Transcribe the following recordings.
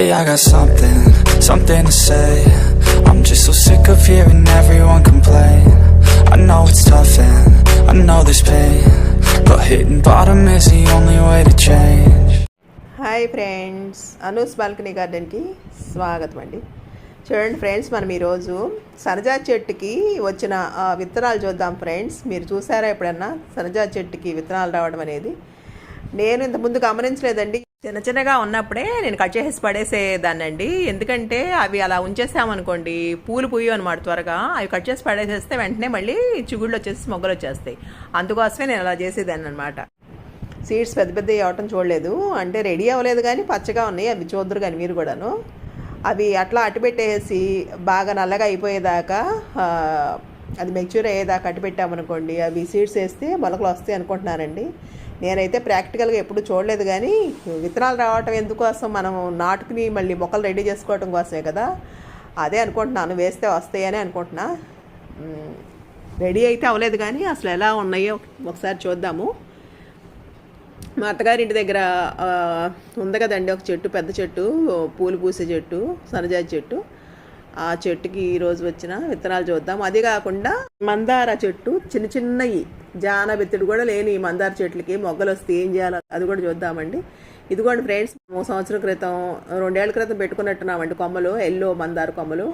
Hey, I got something, something to say. I'm just so sick of hearing everyone complain. I know it's tough and I know there's pain. But hitting bottom is the only way to change. Hi friends Anu's balcony గార్డెన్కి స్వాగతం అండి చూడండి friends మనం ఈరోజు సనజా చెట్టుకి వచ్చిన విత్తనాలు చూద్దాం friends మీరు చూసారా ఎప్పుడన్నా సనజా చెట్టుకి విత్తనాలు రావడం అనేది నేను ఇంతకుముందు గమనించలేదండి చిన్న చిన్నగా ఉన్నప్పుడే నేను కట్ చేసి పడేసేదాన్నండి. ఎందుకంటే అవి అలా ఉంచేసామనుకోండి పూలు పూయు అనమాట త్వరగా. అవి కట్ చేసి పడేసేస్తే వెంటనే మళ్ళీ చిగుళ్ళు వచ్చేసి మొగ్గలు వచ్చేస్తాయి. అందుకోసమే నేను అలా చేసేదాన్ని అనమాట సీడ్స్ పెద్ద పెద్ద అవటం చూడలేదు. అంటే రెడీ అవ్వలేదు కానీ పచ్చగా ఉన్నాయి అవి చూద్దరు కానీ మీరు కూడాను. అవి అట్లా అట్టుపెట్టేసి బాగా నల్లగా అయిపోయేదాకా అది మెచ్యూర్ అయ్యేదాకా అట్టుపెట్టామనుకోండి అవి సీడ్స్ వేస్తే మొలకలు వస్తాయి అనుకుంటున్నానండి. నేనైతే ప్రాక్టికల్గా ఎప్పుడు చూడలేదు కానీ విత్తనాలు రావటం ఎందుకోసం మనం నాటుకుని మళ్ళీ మొక్కలు రెడీ చేసుకోవటం కోసమే కదా. అదే అనుకుంటున్నాను వేస్తే వస్తాయని అనుకుంటున్నా. రెడీ అయితే అవ్వలేదు కానీ అసలు ఎలా ఉన్నాయో ఒకసారి చూద్దాము. మా అత్తగారింటి దగ్గర ఉంది కదండి ఒక చెట్టు పెద్ద చెట్టు పూలు పూసే చెట్టు సనజాజి చెట్టు. ఆ చెట్టుకి ఈరోజు వచ్చిన విత్తనాలు చూద్దాం. అది కాకుండా మందార చెట్టు చిన్న చిన్నవి జానబిత్తుడు కూడా లేని ఈ మందార చెట్లకి మొగ్గలు వస్తే ఏం చేయాలో అది కూడా చూద్దామండి. ఇదిగోండి ఫ్రెండ్స్ మూడు సంవత్సరం క్రితం రెండేళ్ళ క్రితం పెట్టుకున్నట్టున్నామండి కొమ్మలు ఎల్లో మందార కొమ్మలు.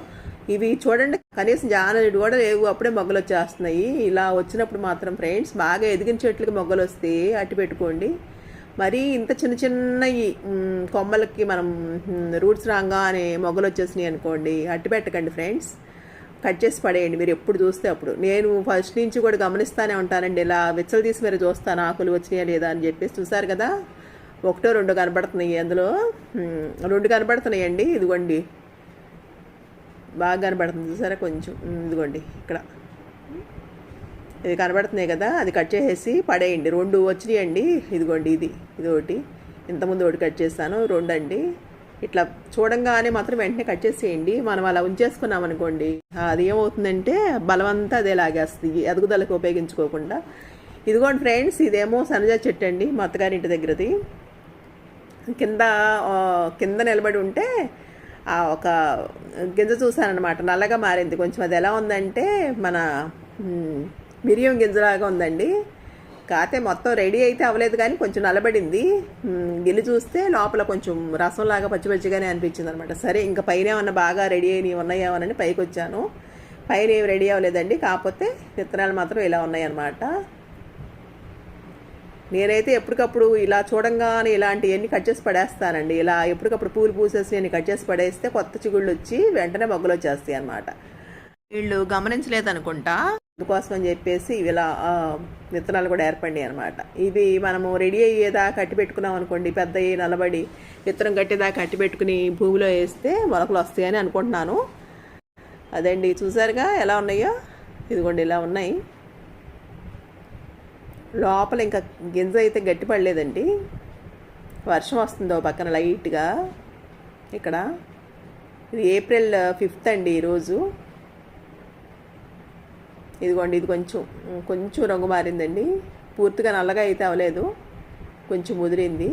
ఇవి చూడండి కనీసం జానడు కూడా లేవు అప్పుడే మొగ్గలు వచ్చేస్తున్నాయి. ఇలా వచ్చినప్పుడు మాత్రం ఫ్రెండ్స్ బాగా ఎదిగిన చెట్లకి మొగ్గలు వస్తే అట్టి పెట్టుకోండి. మరి ఇంత చిన్న చిన్నవి కొమ్మలకి మనం రూట్స్ రాగానే మొగ్గలు వచ్చేసినాయి అనుకోండి అట్టి పెట్టకండి ఫ్రెండ్స్. కట్ చేసి పడేయండి. మీరు ఎప్పుడు చూస్తే అప్పుడు. నేను ఫస్ట్ నుంచి కూడా గమనిస్తూనే ఉంటానండి. ఇలా విచ్చలు తీసి మీరు చూస్తాను ఆకులు వచ్చినాయా లేదా అని చెప్పేసి చూసారు కదా? ఒకటో రెండు కనబడుతున్నాయి అందులో. రెండు కనబడుతున్నాయండి. ఇదిగోండి. బాగా కనబడుతుంది చూసారా కొంచెం. ఇదిగోండి. ఇక్కడ. ఇది కనబడుతున్నాయి కదా. అది కట్ చేసేసి పడేయండి. రెండు వచ్చినాయండి. ఇదిగోండి ఇది. ఇది ఒకటి ఇంతకుముందు ఒకటి కట్ చేస్తాను రెండు అండి ఇట్లా చూడంగానే మాత్రం వెంటనే కట్ చేసేయండి. మనం అలా ఉంచేసుకున్నాం అనుకోండి. అది ఏమవుతుందంటే బలమంతా అదే లాగేస్తుంది. ఎదుగుదలకు ఉపయోగించుకోకుండా. ఇదిగోండి ఫ్రెండ్స్ ఇదేమో సనజా చెట్టు అండి మా అత్తగారింటి దగ్గరది. కింద కింద నిలబడి ఉంటే ఆ ఒక గింజ చూసానమాట నల్లగా మారింది. కొంచెం అది ఎలా ఉందంటే మన మిరియం గింజలాగా ఉందండి. కాతే మొత్తం రెడీ అయితే అవ్వలేదు కానీ కొంచెం నలబడింది. మ్, గిల్లి చూస్తే లోపల కొంచెం రసంలాగా పచ్చి పచ్చిగానే అనిపించింది అనమాట సరే ఇంకా పైన ఏమన్నా బాగా రెడీ అయినవి ఉన్నాయేమోనని పైకి వచ్చాను పైన ఏమి రెడీ అవ్వలేదండి. కాకపోతే విత్తనాలు మాత్రం ఇలా ఉన్నాయన్నమాట. నేనైతే ఎప్పటికప్పుడు ఇలా చూడంగానే ఇలాంటివన్నీ కట్ చేసి పడేస్తానండి. ఇలా ఎప్పటికప్పుడు పూలు పూసేసి నేను కట్ చేసి పడేస్తే కొత్త చిగుళ్ళు వచ్చి వెంటనే మొగ్గలు వచ్చేస్తాయి అనమాట వీళ్ళు గమనించలేదనుకుంటా. అందుకోసం అని చెప్పేసి ఇవి ఇలా విత్తనాలు కూడా ఏర్పడినాయి అనమాట ఇవి మనము రెడీ అయ్యేదా కట్టి పెట్టుకున్నాం అనుకోండి పెద్ద నలబడి విత్తనం కట్టేదా కట్టి పెట్టుకుని భూమిలో వేస్తే మొలకలు వస్తాయని అనుకుంటున్నాను. అదండి చూసారుగా ఎలా ఉన్నాయో? ఇదిగోండి ఇలా ఉన్నాయి. లోపల ఇంకా గింజ అయితే గట్టిపడలేదండి వర్షం వస్తుందో పక్కన లైట్గా. ఇక్కడ. ఇది ఏప్రిల్ ఫిఫ్త్ అండి ఈరోజు. ఇదిగోండి ఇది కొంచెం కొంచెం రంగు మారిందండి. పూర్తిగా నల్లగా అయితే అవ్వలేదు. కొంచెం ముదిరింది.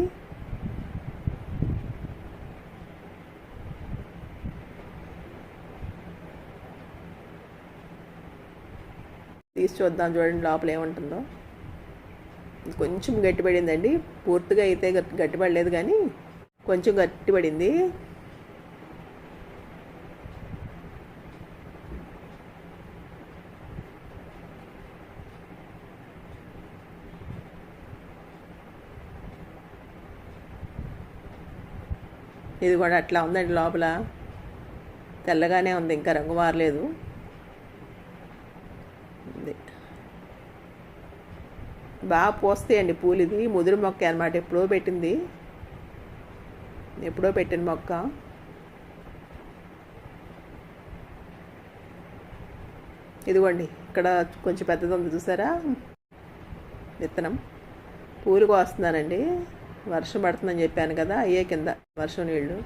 తీసి చూద్దాం చూడండి లోపల ఏముంటుందో. ఇది కొంచెం గట్టిపడిందండి. పూర్తిగా అయితే గట్టిపడలేదు కానీ కొంచెం గట్టిపడింది. ఇది కూడా అట్లా ఉందండి లోపల. తెల్లగానే ఉంది ఇంకా రంగు మారలేదు. బాగా పోస్తాయండి పూలు ఇది ముదురు మొక్క అనమాట ఎప్పుడో పెట్టింది. ఎప్పుడో పెట్టిన మొక్క. ఇదిగోండి ఇక్కడ కొంచెం పెద్దది ఉంది చూసారా? విత్తనం. పూలు కోస్తున్నానండి. వర్షం పడుతుందని చెప్పాను కదా అయ్యే కింద వర్షం నీళ్ళు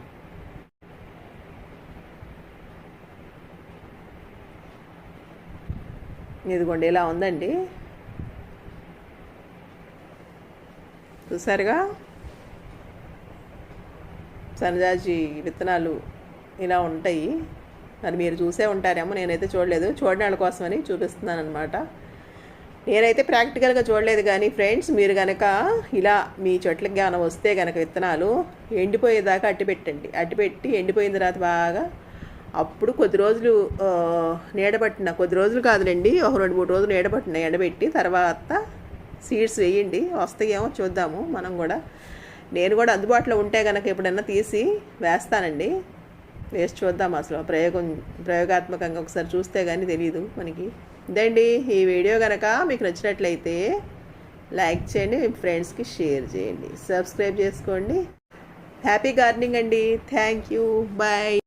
ఇదిగోండి ఇలా ఉందండి. చూసారుగా? సన్నజాజి విత్తనాలు ఇలా ఉంటాయి. మరి మీరు చూసే ఉంటారేమో నేనైతే చూడలేదు. చూడని వాళ్ళ కోసమని చూపిస్తున్నాను అనమాట నేనైతే ప్రాక్టికల్గా చూడలేదు కానీ ఫ్రెండ్స్ మీరు కనుక ఇలా మీ చెట్లకి ఏమైనా వస్తే కనుక విత్తనాలు ఎండిపోయేదాకా అట్టి పెట్టండి. అట్టి పెట్టి ఎండిపోయిన తర్వాత బాగా అప్పుడు కొద్ది రోజులు నీడబట్టిన కొద్ది రోజులు కాదులేండి ఒక రెండు మూడు రోజులు నీడబట్టిన ఎండబెట్టి తర్వాత సీడ్స్ వేయండి. వస్తాయేమో చూద్దాము మనం కూడా. నేను కూడా అందుబాటులో ఉంటే కనుక ఎప్పుడన్నా తీసి వేస్తానండి. వేసి చూద్దాం అసలు ప్రయోగం ప్రయోగాత్మకంగా ఒకసారి చూస్తే కానీ తెలియదు మనకి. ఇదండి. ఈ వీడియో కనుక మీకు నచ్చినట్లయితే లైక్ చేయండి మీ ఫ్రెండ్స్కి షేర్ చేయండి. సబ్స్క్రైబ్ చేసుకోండి. హ్యాపీ గార్డెనింగ్ అండి. Thank you. బాయ్.